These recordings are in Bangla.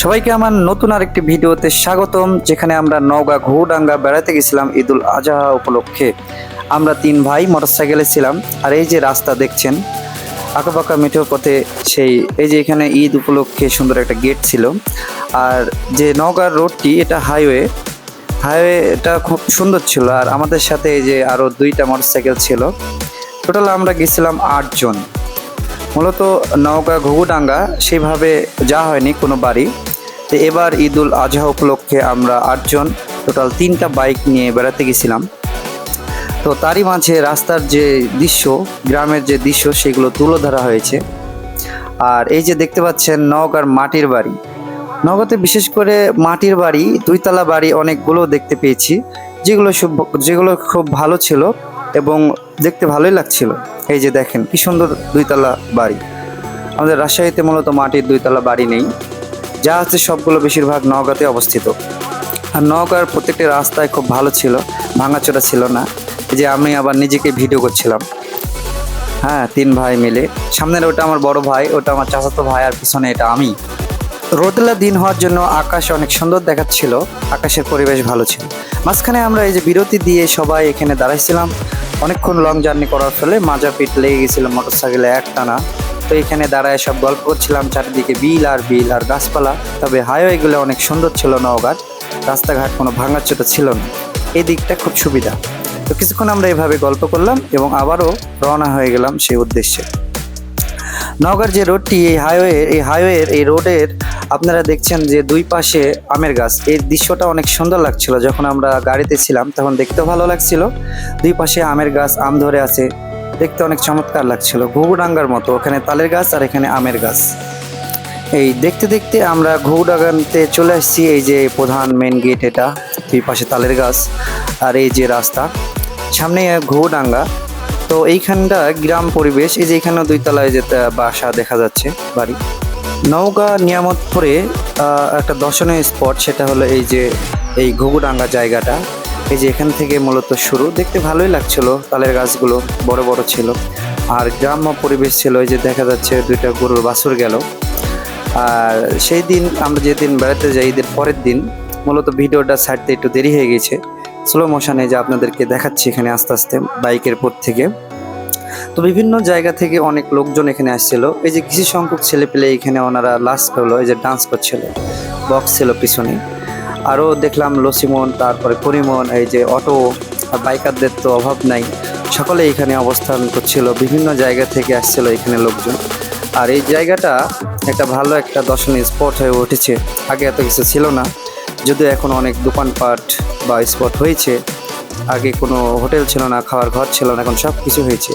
সবাইকে আমার নতুন আরেকটি ভিডিওতে স্বাগতম, যেখানে আমরা নওগাঁ ঘুডাঙ্গা বেড়াতে গেছিলাম ঈদুল আজহা উপলক্ষে। আমরা তিন ভাই মোটরসাইকেলে ছিলাম, আর এই যে রাস্তা দেখছেন আঁকাপাকা মেঠো পথে সেই, এই যে এখানে ঈদ উপলক্ষে সুন্দর একটা গেট ছিল। আর যে নওগাঁর রোডটি, এটা হাইওয়ে হাইওয়েটা খুব সুন্দর ছিল। আর আমাদের সাথে এই যে আরও দুইটা মোটরসাইকেল ছিল। টোটাল আমরা গেছিলাম আটজন। মূলত নওগাঁ ঘুঘুডাঙ্গা সেভাবে যা হয়নি কোনো বাড়ি। তো এবার ঈদুল আজহা উপলক্ষে আমরা আটজন, টোটাল তিনটা বাইক নিয়ে বেড়াতে গেছিলাম। তো তারই মাঝে রাস্তার যে দৃশ্য, গ্রামের যে দৃশ্য, সেগুলো তুলে ধরা হয়েছে। আর এই যে দেখতে পাচ্ছেন নওগাঁর মাটির বাড়ি। নওগাঁতে বিশেষ করে মাটির বাড়ি, দুইতলা বাড়ি অনেকগুলো দেখতে পেয়েছি। যেগুলো সব যেগুলো খুব ভালো ছিল এবং দেখতে ভালোই লাগছিল। এই যে দেখেন, কি সুন্দর দুইতলা বাড়ি। আমাদের রাজশাহীতে মূলত মাটির দুইতলা বাড়ি নেই। যা আছে সবগুলো বেশিরভাগ নওগাঁতে অবস্থিত। আর নওগাঁর প্রত্যেকটি রাস্তায় খুব ভালো ছিল, ভাঙাচোরা ছিল না। যে আমি আবার নিজেকে ভিডিও করছিলাম। হ্যাঁ তিন ভাই মিলে। সামনের ওটা আমার বড় ভাই, ওটা আমার চাচাতো ভাই, আর পিছনে এটা আমি। রোদেলা দিন হওয়ার জন্য আকাশ অনেক সুন্দর দেখাচ্ছিল, আকাশের পরিবেশ ভালো ছিল। মাঝখানে আমরা এই যে বিরতি দিয়ে সবাই এখানে দাঁড়াইছিলাম, অনেকক্ষণ লং জার্নি করার ফলে মাজা পিঠ লেগে গেছিল মোটর সাইকেলে একটানা। তো এখানে দাঁড়ায় সব গল্প করছিলাম, চারিদিকে বিল আর বিল আর গাছপালা, তবে হাইওয়েগুলো অনেক সুন্দর ছিল নওগাঁর, রাস্তাঘাট কোনো ভাঙাচোটা ছিল না। এই দিকটা খুব সুবিধা। তো কিছুক্ষণ আমরা এভাবে গল্প করলাম এবং আবারও রওনা হয়ে গেলাম সেই উদ্দেশ্যে। নওগাঁর যে রোডটি এই হাইওয়ে এই হাইওয়ের এই রোডের আপনারা দেখছেন যে দুই পাশে আমের গাছ। এই দৃশ্যটা অনেক সুন্দর লাগছিল। যখন আমরা গাড়িতে ছিলাম, তখন দেখতেও ভালো লাগছিল। দুই পাশে আমের গাছ, আম ধরে আছে। দেখতে অনেক চমৎকার লাগছিল। ঘুঘুডাঙ্গার মতো, ওখানে তালের গাছ আর এখানে আমের গাছ। এই দেখতে দেখতে আমরা ঘুঘুডাঙ্গাতে চলে আসছি। এই যে প্রধান মেন গেট এটা, দুই পাশে তালের গাছ আর এই যে রাস্তা। সামনে ঘুঘুডাঙ্গা। তো এইখানটা গ্রাম পরিবেশ। এই যে এখানেও দুই তলায় যে বাসা দেখা যাচ্ছে, বাড়ি। নওগাঁ নিয়ামতপুরে একটা দর্শনীয় স্পট, সেটা হলো এই যে, এই ঘুঘুডাঙ্গা জায়গাটা। এই যে এখান থেকে মূলত শুরু। দেখতে ভালোই লাগছিল, তালের গাছগুলো বড় বড় ছিল। আর গ্রাম্য পরিবেশ ছিল, এই যে দেখা যাচ্ছে দুইটা গরুর বাছুর গেল। আর সেই দিন আমরা যেদিন বেড়াতে যাই, ঈদের পরের দিন, মূলত ভিডিওটা ছাড়তে একটু দেরি হয়ে গেছে। স্লো মোশনে যে আপনাদেরকে দেখাচ্ছি এখানে আস্তে আস্তে বাইকের পর থেকে। তো বিভিন্ন জায়গা থেকে অনেক লোকজন এখানে আসছিল। এই যে কিছু সংখ্যক ছেলে পেলে এখানে ওনারা লাস্ট হলো এই যে ডান্স করছিল। বক্স ছিল পিছনে। আরও দেখলাম লসিমন, তারপরে করিমন, এই যে অটো বাইকারদের তো অভাব নাই। সকলে এখানে অবস্থান করছিল, বিভিন্ন জায়গা থেকে আসছিল এখানে লোকজন। আর এই জায়গাটা একটা ভালো একটা দর্শনীয় স্পট হয়ে উঠেছে। আগে এত কিছু ছিল না, যদিও এখন অনেক দোকানপাট বা স্পট হয়েছে। আগে কোনো হোটেল ছিল না, খাওয়ার ঘর ছিল না, এখন সব কিছু হয়েছে।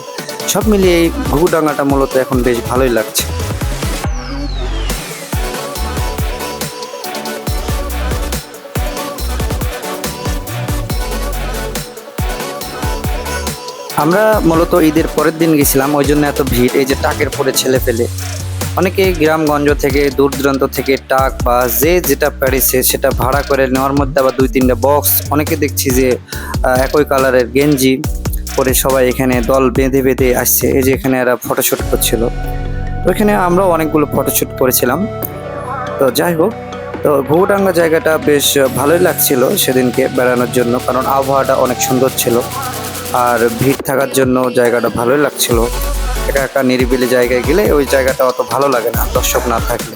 সব মিলিয়ে এই ঘুঘুডাঙ্গাটা মূলত এখন বেশ ভালোই লাগছে। আমরা মূলত ঈদের পরের দিন গেছিলাম, ওই জন্য এত ভিড়, এই যে টাকের পরে ছেলে পেলে। অনেকে গ্রামগঞ্জ থেকে দূর দূরান্ত থেকে টাক বা যে যেটা পেরেছে সেটা ভাড়া করে নেওয়ার মধ্যে আবার দুই তিনটা বক্স অনেকে দেখছি যে একই কালারের গেঞ্জি পরে সবাই এখানে দল বেঁধে বেঁধে আসছে। এই যে এখানে এরা ফটোশ্যুট করছিল। ওইখানে আমরাও অনেকগুলো ফটোশ্যুট করেছিলাম। তো যাই হোক, তো ঘুঘুডাঙ্গা জায়গাটা বেশ ভালোই লাগছিল সেদিনকে বেড়ানোর জন্য, কারণ আবহাওয়াটা অনেক সুন্দর ছিল। আর ভিড় থাকার জন্য জায়গাটা ভালোই লাগছিল। একা একা নিরিবিলি জায়গায় গেলে ওই জায়গাটা অত ভালো লাগে না, দর্শক না থাকলে।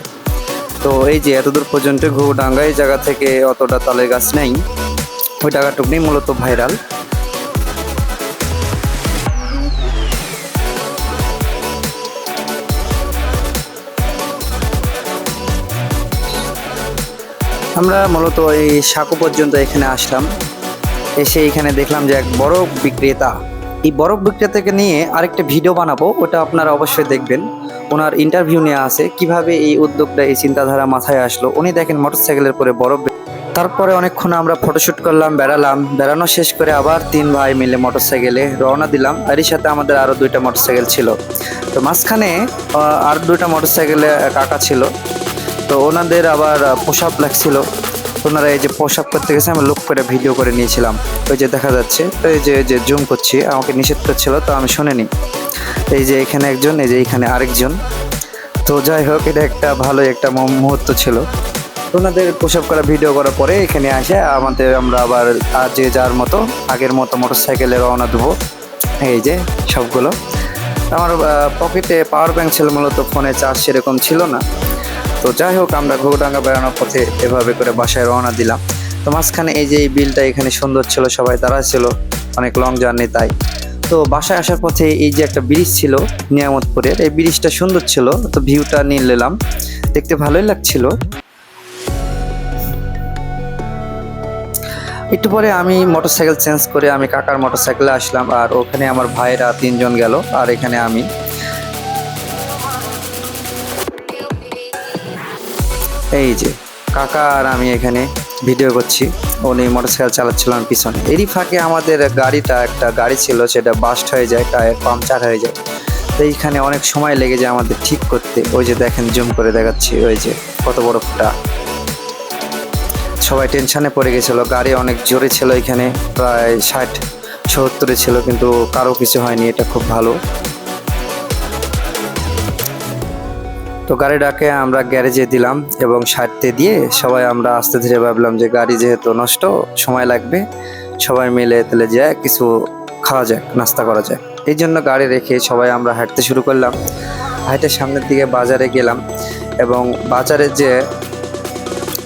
তো এই যে এতদূর পর্যন্ত ঘুঘুডাঙ্গা, এই জায়গা থেকে অতটা তালের গাছ নেই। ওই জায়গাটুকুনি মূলত ভাইরাল। আমরা মূলত এই সাঁকো পর্যন্ত এখানে আসলাম। এসে এখানে দেখলাম যে এক বড় বিক্রেতা এই বরফ বিক্রেতাকে নিয়ে আরেকটা ভিডিও বানাবো, ওটা আপনারা অবশ্যই দেখবেন। ওনার ইন্টারভিউ নেওয়া আছে, কীভাবে এই উদ্যোগটা, এই চিন্তাধারা মাথায় আসলো। উনি দেখেন মোটরসাইকেলের পরে বরফ তারপরে অনেকক্ষণ আমরা ফটোশ্যুট করলাম, বেড়ালাম। বেড়ানো শেষ করে আবার তিন ভাই মিলে মোটরসাইকেলে রওনা দিলাম। এরই সাথে আমাদের আরও দুইটা মোটরসাইকেল ছিল। তো মাঝখানে আর দুইটা মোটরসাইকেলে কাকা ছিল। তো ওনাদের আবার পোশাক লাগছিল। ওনারা এই যে পোশাক করতে গেছে, আমি লুক করে ভিডিও করে নিয়েছিলাম। ওই যে দেখা যাচ্ছে, এই যে যে জুম করছি, আমাকে নিষেধ করছিল, তো আমি শুনিনি। এই যে এখানে একজন, এই যে এখানে আরেকজন। তো যাই হোক, এটা একটা ভালো একটা মুহূর্ত ছিল। ওনাদের প্রসব করা ভিডিও করার পরে এখানে আসে, আমাদের আমরা আবার যে যার মতো, আগের মতো মোটর সাইকেলে রওনা দেবো। এই যে সবগুলো। আমার পকেটে পাওয়ার ব্যাংক ছিল, মূলত ফোনে চার্জ সেরকম ছিল না। তো যাই হোক, আমরা ঘোড়াঙ্গা বেড়ানোর পথে এভাবে করে বাসায় রওনা দিলাম। তো মাঝখানে এই যে এই বিলটা এখানে সুন্দর ছিল, সবাই দাঁড়া ছিল, অনেক লং জার্নি তাই। তো বাসায় আসার পথে এই যে একটা ব্রিজ ছিল নিয়ামতপুরের, এই ব্রিজটা সুন্দর ছিল, তো ভিউটা নিয়ে নিলাম। দেখতে ভালোই লাগছিল। একটু পরে আমি মোটরসাইকেল চেঞ্জ করে আমি কাকার মোটরসাইকেলে আসলাম, আর ওখানে আমার ভাইরা তিনজন গেল, আর এখানে আমি। এই যে, কাকা আর আমি এখানে ভিডিও করছি। উনি মোটরসাইকেল চালাচ্ছিল আমার পিছনে। এরই ফাঁকে আমাদের গাড়িটা, একটা গাড়ি ছিল, সেটা বাস্ট হয়ে যায়, টায়ার পাংচার হয়ে যায়। তো এইখানে অনেক সময় লেগে যায় আমাদের ঠিক করতে। ওই যে দেখেন জুম করে দেখাচ্ছি, ওই যে কত বড় ফুটা সবাই টেনশানে পড়ে গেছিল। গাড়ি অনেক জোরে ছিল এখানে, প্রায় ষাট, সত্তরে ছিল, কিন্তু কারও কিছু হয়নি, এটা খুব ভালো। তো গাড়িটাকে আমরা গ্যারেজে দিলাম এবং সারতে দিয়ে সবাই আমরা আস্তে ধীরে ভাবলাম যে গাড়ি যেহেতু নষ্ট, সময় লাগবে, সবাই মিলে তাহলে যায় কিছু খাওয়া যাক, নাস্তা করা যায় এই জন্য গাড়ি রেখে সবাই আমরা হাঁটতে শুরু করলাম। হাঁটে সামনের দিকে বাজারে গেলাম এবং বাজারে যে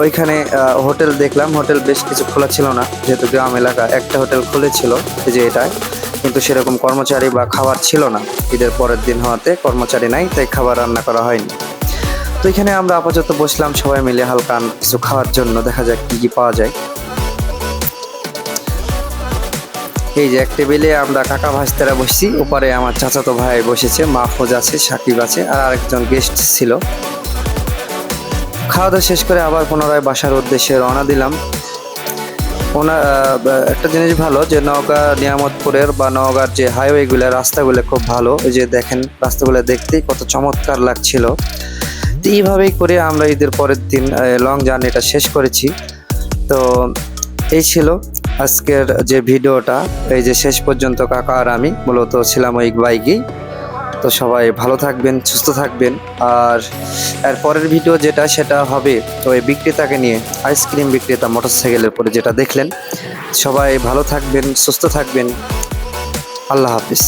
ওইখানে হোটেল দেখলাম। হোটেল বেশ কিছু খোলা ছিল না, যেহেতু গ্রাম এলাকা, একটা হোটেল খুলেছিল যে এটায় কিন্তু সেরকম কর্মচারী বা খাবার ছিল না। ঈদের পরের দিন হওয়াতে কর্মচারী নাই, তাই খাবার রান্না করা হয়নি। তো এখানে আমরা আপাতত বসলাম সবাই মিলে হালকা কিছু খাওয়ার জন্য। দেখা যাক কি কি পাওয়া যায়। এই যে এক টেবিলে আমরা কাকা ভাস্তারা বসছি। ওপারে আমার চাচাতো ভাই বসেছে মাহফুজ আছে, সাকিব আছে, আর আরেকজন গেস্ট ছিল। খাওয়া দাওয়া শেষ করে আবার পুনরায় বাসার উদ্দেশ্যে রওনা দিলাম। ওনার একটা জিনিস ভালো যে নওগাঁ, নিয়ামতপুরের বা নওগাঁর যে হাইওয়েগুলো রাস্তাগুলো খুব ভালো। এই যে দেখেন, রাস্তাগুলো দেখতেই কত চমৎকার লাগছিল। এইভাবেই করে আমরা ঈদের পরের দিন লং জার্নিটা শেষ করেছি। তো এই ছিল আজকের যে ভিডিওটা, এই যে শেষ পর্যন্ত কাকা আর আমি মূলত ছিলাম ওই বাইকেই। তো সবাই ভালো থাকবেন, সুস্থ থাকবেন। আর এর পরের ভিডিও যেটা, সেটা হবে তো ওই বিক্রেতাকে নিয়ে আইসক্রিম বিক্রেতা মোটরসাইকেলের পরে যেটা দেখলেন। সবাই ভালো থাকবেন, সুস্থ থাকবেন। আল্লাহ হাফিজ।